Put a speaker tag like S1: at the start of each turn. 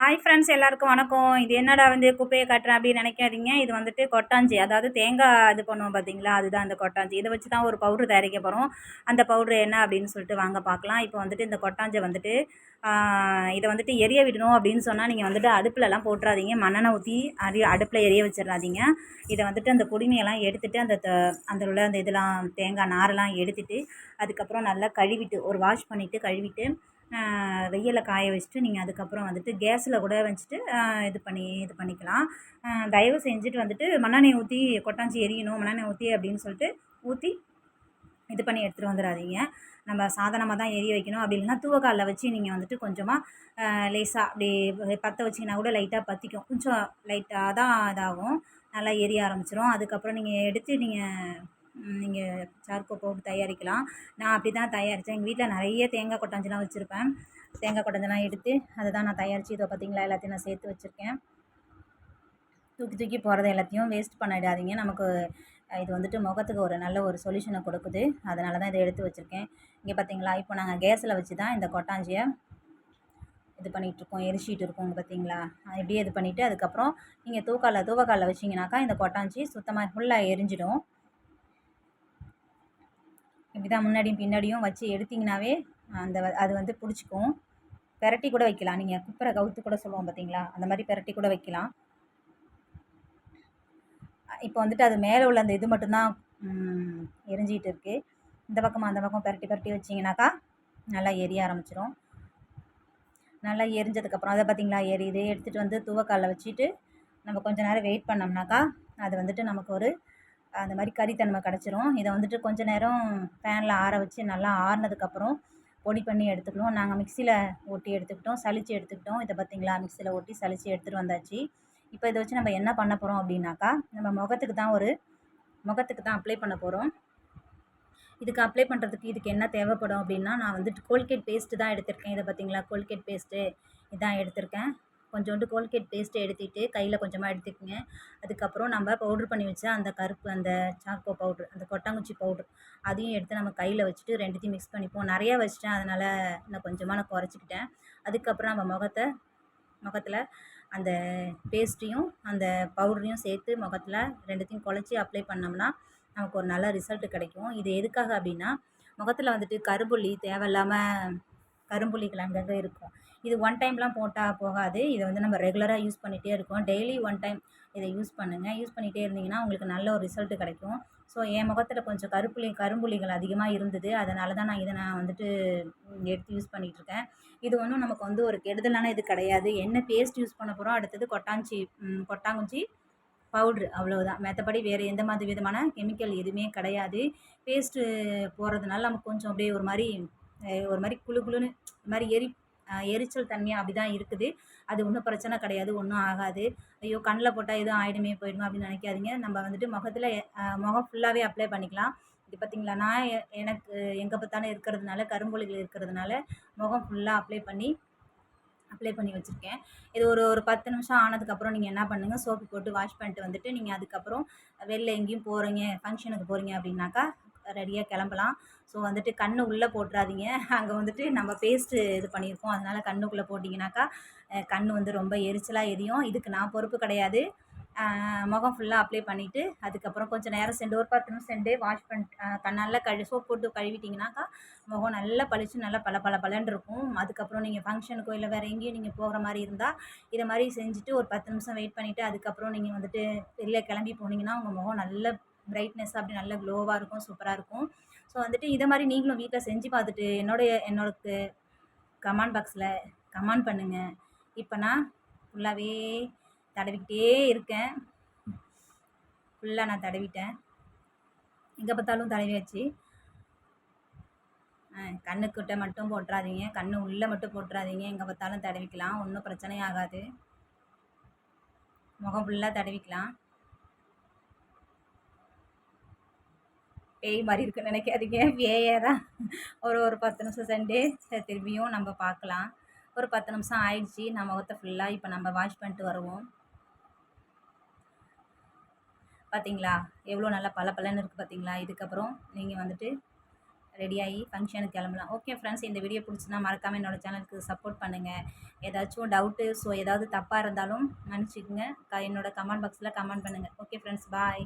S1: Hi friends எல்லாருக்கும் வணக்கம். இது என்னடா வந்து குப்பையை கட்டுறேன் அப்படின்னு நினைக்காதீங்க. இது வந்துட்டு கொட்டாஞ்சி. அதாவது தேங்காய் இது பண்ணுவோம் பார்த்தீங்களா அதுதான் அந்த கொட்டாஞ்சி. இதை வச்சு தான் ஒரு பவுட்ரு தயாரிக்க போகிறோம் அந்த பவுட்ரு என்ன அப்படின்னு சொல்லிட்டு வாங்க பார்க்கலாம் இப்போ வந்துட்டு இந்த கொட்டாஞ்சை வந்துட்டு இதை வந்துட்டு எரிய விடணும் அப்படின்னு சொன்னால் நீங்கள் வந்துட்டு அடுப்புலலாம் போட்டுறாதீங்க. மண்ணெண்ணை ஊற்றி அடி அடுப்பில் எரிய வச்சிடாதீங்க. இதை வந்துட்டு அந்த குடுமையெல்லாம் எடுத்துகிட்டு அந்த த அந்த உள்ள அந்த இதெல்லாம் தேங்காய் நாரெல்லாம் எடுத்துகிட்டு அதுக்கப்புறம் நல்லா கழுவிட்டு ஒரு வாஷ் பண்ணிவிட்டு கழுவிட்டு வெயிலில் காய வச்சுட்டு நீங்கள் அதுக்கப்புறம் வந்துட்டு கேஸில் கூட வச்சுட்டு இது பண்ணி இது பண்ணிக்கலாம். தயவு செஞ்சுட்டு வந்துட்டு மண்ணெண்ணெய் ஊற்றி கொட்டாஞ்சி எரியணும் மண்ணெண்ணெய் ஊற்றி அப்படின்னு சொல்லிட்டு ஊற்றி இது பண்ணி எடுத்துகிட்டு வந்துடாதீங்க நம்ம சாதனமாக தான் எரிய வைக்கணும். அப்படி இல்லைன்னா தூவக்காலில் வச்சு நீங்கள் வந்துட்டு கொஞ்சமாக லேசாக அப்படி பற்ற வச்சிங்கன்னா கூட லைட்டாக பற்றிக்கும் கொஞ்சம் லைட்டாக தான் இதாகும். நல்லா எரிய ஆரம்பிச்சிடும் அதுக்கப்புறம் நீங்கள் எடுத்து நீங்கள் நீங்கள் சார்கோ போட்டு தயாரிக்கலாம். நான் அப்படி தான் தயாரித்தேன் எங்கள் வீட்டில் நிறைய தேங்காய் கொட்டாஞ்சிலாம் வச்சுருப்பேன். தேங்காய் கொட்டாஞ்செல்லாம் எடுத்து அதை தான் நான் தயாரித்து இதை பார்த்திங்களா எல்லாத்தையும் நான் சேர்த்து வச்சுருக்கேன். தூக்கி தூக்கி போகிறத எல்லாத்தையும் வேஸ்ட் பண்ணிடாதீங்க. நமக்கு இது வந்துட்டு முகத்துக்கு ஒரு நல்ல ஒரு சொல்யூஷனை கொடுக்குது. அதனால தான் இதை எடுத்து வச்சுருக்கேன். இங்கே பார்த்தீங்களா இப்போ நாங்கள் கேஸில் வச்சு தான் இந்த கொட்டாஞ்சியை இது பண்ணிகிட்ருக்கோம் எரிச்சிட்டு இருக்கோம் பார்த்தீங்களா இப்படியே இது பண்ணிவிட்டு அதுக்கப்புறம் நீங்கள் தூக்காலில் தூவக்காலில் வச்சிங்கனாக்கா இந்த கொட்டாஞ்சி சுத்தமாக ஃபுல்லாக எரிஞ்சிடும். இப்படி தான் முன்னாடியும் பின்னாடியும் வச்சு எடுத்திங்கனாவே அந்த அது வந்து பிடிச்சிக்கும். பெரட்டி கூட வைக்கலாம். நீங்கள் குப்பரை கவுத்து கூட சொல்லுவோம் பார்த்தீங்களா அந்த மாதிரி பெரட்டி கூட வைக்கலாம். இப்போ வந்துட்டு அது மேலே உள்ள அந்த இது மட்டும்தான் எரிஞ்சிக்கிட்டு இருக்குது இந்த பக்கமாக அந்த பக்கம் பெரட்டி பெரட்டி வச்சிங்கனாக்கா நல்லா எரிய ஆரம்பிச்சிடும் நல்லா எரிஞ்சதுக்கப்புறம் அதை பார்த்திங்களா எரியுது. எடுத்துகிட்டு வந்து தூவக்காலில் வச்சுட்டு நம்ம கொஞ்சம் நேரம் வெயிட் பண்ணோம்னாக்கா அது வந்துட்டு நமக்கு ஒரு அந்த மாதிரி கறித்தன்மை கிடச்சிரும். இதை வந்துட்டு கொஞ்ச நேரம் ஃபேனில் ஆற வச்சு நல்லா ஆறுனதுக்கப்புறம் பொடி பண்ணி எடுத்துக்கணும். நாங்கள் மிக்சியில் ஓட்டி எடுத்துக்கிட்டோம். சளிச்சு எடுத்துக்கிட்டோம். இதை பார்த்திங்களா மிக்சியில் ஓட்டி சளிச்சு எடுத்துகிட்டு வந்தாச்சு. இப்போ இதை வச்சு நம்ம என்ன பண்ண போகிறோம் அப்படின்னாக்கா நம்ம முகத்துக்கு தான் ஒரு முகத்துக்கு தான் அப்ளை பண்ண போகிறோம் இதுக்கு அப்ளை பண்ணுறதுக்கு இதுக்கு என்ன தேவைப்படும் அப்படின்னா நான் வந்துட்டு கோல்கேட் பேஸ்ட்டு தான் எடுத்திருக்கேன். இதை பார்த்திங்களா கோல்கேட் பேஸ்ட்டு இதான் எடுத்திருக்கேன். கொஞ்சோண்டு கோல்கேட் பேஸ்ட்டை எடுத்துகிட்டு கையில் கொஞ்சமாக எடுத்துக்கங்க. அதுக்கப்புறம் நம்ம பவுட்ரு பண்ணி வச்ச அந்த கருப்பு அந்த சாக்கோ பவுட்ரு அந்த கொட்டாங்குச்சி பவுட்ரு அதையும் எடுத்து நம்ம கையில் வச்சுட்டு ரெண்டுத்தையும் மிக்ஸ் பண்ணிப்போம். நிறையா வச்சிட்டேன் அதனால் நான் கொஞ்சமாக நான் குறைச்சிக்கிட்டேன். அதுக்கப்புறம் நம்ம முகத்தை முகத்தில் அந்த பேஸ்ட்டையும் அந்த பவுடரையும் சேர்த்து முகத்தில் ரெண்டுத்தையும் குழச்சி அப்ளை பண்ணோம்னா நமக்கு ஒரு நல்ல ரிசல்ட்டு கிடைக்கும். இது எதுக்காக அப்படின்னா முகத்தில் வந்துட்டு கருப்புள்ளி தேவையில்லாமல் கரும்புள்ளிகள் அங்கங்கே இருக்கும். இது ஒன் டைம்லாம் போட்டால் போகாது. இதை வந்து நம்ம ரெகுலராக யூஸ் பண்ணிகிட்டே இருக்கோம். டெய்லி ஒன் டைம் இதை யூஸ் பண்ணுங்கள் யூஸ் பண்ணிகிட்டே இருந்தீங்கன்னா உங்களுக்கு நல்ல ஒரு ரிசல்ட்டு கிடைக்கும். ஸோ என் முகத்தில் கொஞ்சம் கருப்புள்ளி கரும்புள்ளிகள் அதிகமாக இருந்தது. அதனால தான் நான் இதை நான் வந்துட்டு எடுத்து யூஸ் பண்ணிகிட்ருக்கேன் இது ஒன்றும் நமக்கு வந்து ஒரு கெடுதலான இது கிடையாது. என்ன பேஸ்ட் யூஸ் பண்ண போகிறோம் அடுத்தது கொட்டாஞ்சி கொட்டாங்குச்சி பவுட்ரு அவ்வளோதான் மற்றபடி வேறு எந்த மாதிரி விதமான கெமிக்கல் எதுவுமே கிடையாது. பேஸ்ட்டு போடுறதுனால நமக்கு கொஞ்சம் அப்படியே ஒரு மாதிரி ஒரு மாதிரி குழு குழுன்னு இது மாதிரி எரி எரிச்சல் தன்மையாக அப்படி தான் இருக்குது. அது ஒன்றும் பிரச்சனை கிடையாது ஒன்றும் ஆகாது. ஐயோ கண்ணில் போட்டால் எதுவும் ஆயிடுமே போயிடுமா அப்படின்னு நினைக்காதீங்க. நம்ம வந்துட்டு முகத்தில் முகம் ஃபுல்லாகவே அப்ளை பண்ணிக்கலாம். இது பார்த்திங்களா நான் எனக்கு எங்கே பார்த்தாலும் இருக்கிறதுனால கரும்புலிகள் இருக்கிறதுனால முகம் ஃபுல்லாக அப்ளை பண்ணி அப்ளை பண்ணி வச்சுருக்கேன். இது ஒரு ஒரு பத்து நிமிஷம் ஆனதுக்கப்புறம் நீங்கள் என்ன பண்ணுங்கள் சோப்பு போட்டு வாஷ் பண்ணிட்டு வந்துட்டு நீங்கள் அதுக்கப்புறம் வெளில எங்கேயும் போகிறீங்க ஃபங்க்ஷனுக்கு போகிறீங்க அப்படின்னாக்கா ரெடியாக கிளம்பலாம். ஸோ வந்துட்டு கண் உள்ளே போட்டுறாதீங்க. அங்கே வந்துட்டு நம்ம பேஸ்ட்டு இது பண்ணியிருக்கோம். அதனால் கண்ணுக்குள்ளே போட்டிங்கனாக்கா கண் வந்து ரொம்ப எரிச்சலாக எரியும். இதுக்கு நான் பொறுப்பு கிடையாது. முகம் ஃபுல்லாக அப்ளை பண்ணிவிட்டு அதுக்கப்புறம் கொஞ்சம் நேரம் சென்று ஒரு பத்து நிமிஷம் சென்று வாஷ் பண்ணிட்டு கண்ணால் கழு சோப் போட்டு கழுவிட்டிங்கனாக்கா முகம் நல்லா பளிச்சு நல்லா பல பல பலன் இருக்கும். அதுக்கப்புறம் நீங்கள் ஃபங்க்ஷனுக்கோ இல்லை வேறு எங்கேயும் நீங்கள் போகிற மாதிரி இருந்தால் இதை மாதிரி செஞ்சுட்டு ஒரு பத்து நிமிஷம் வெயிட் பண்ணிவிட்டு அதுக்கப்புறம் நீங்கள் வந்துட்டு வெளியில் கிளம்பி போனீங்கன்னா உங்கள் முகம் நல்ல பிரைட்னஸ் அப்படி நல்ல க்ளோவாக இருக்கும் சூப்பராக இருக்கும். ஸோ வந்துட்டு இதை மாதிரி நீங்களும் வீட்டில் செஞ்சு பார்த்துட்டு என்னுடைய என்னோடக்கு கமெண்ட் பாக்ஸில் கமெண்ட் பண்ணுங்கள் இப்போ நான் ஃபுல்லாகவே தடவிக்கிட்டே இருக்கேன். ஃபுல்லாக நான் தடவிட்டேன். எங்கே பார்த்தாலும் தடவியாச்சு. கண்ணுக்கிட்ட மட்டும் போட்டுறாதீங்க. கண்ணு உள்ளே மட்டும் போட்டுறாதீங்க. எங்கே பார்த்தாலும் தடவிக்கலாம். ஒன்றும் பிரச்சனை ஆகாது முகம் ஃபுல்லாக தடவிக்கலாம். பேய் மாதிரி இருக்குன்னு நினைக்காதீங்க. பேயே தான். ஒரு ஒரு பத்து நிமிஷம் சண்டே திரும்பியும் நம்ம பார்க்கலாம். ஒரு பத்து நிமிஷம் ஆயிடுச்சு. நம்ம முகத்தை ஃபுல்லாக இப்போ நம்ம வாஷ் பண்ணிட்டு வருவோம். பார்த்தீங்களா எவ்வளோ நல்லா பல பலன்னு இருக்குது பார்த்தீங்களா இதுக்கப்புறம் நீங்கள் வந்துட்டு ரெடியாகி ஃபங்க்ஷனுக்கு கிளம்பலாம். ஓகே ஃப்ரெண்ட்ஸ் இந்த வீடியோ பிடிச்சினா மறக்காமல் என்னோட சேனலுக்கு சப்போர்ட் பண்ணுங்கள் ஏதாச்சும் டவுட்டு ஸோ ஏதாவது தப்பாக இருந்தாலும் மன்னிச்சிக்கோங்க. க என்னோட கமெண்ட் பாக்ஸில் கமெண்ட் பண்ணுங்கள் ஓகே ஃப்ரெண்ட்ஸ் பாய்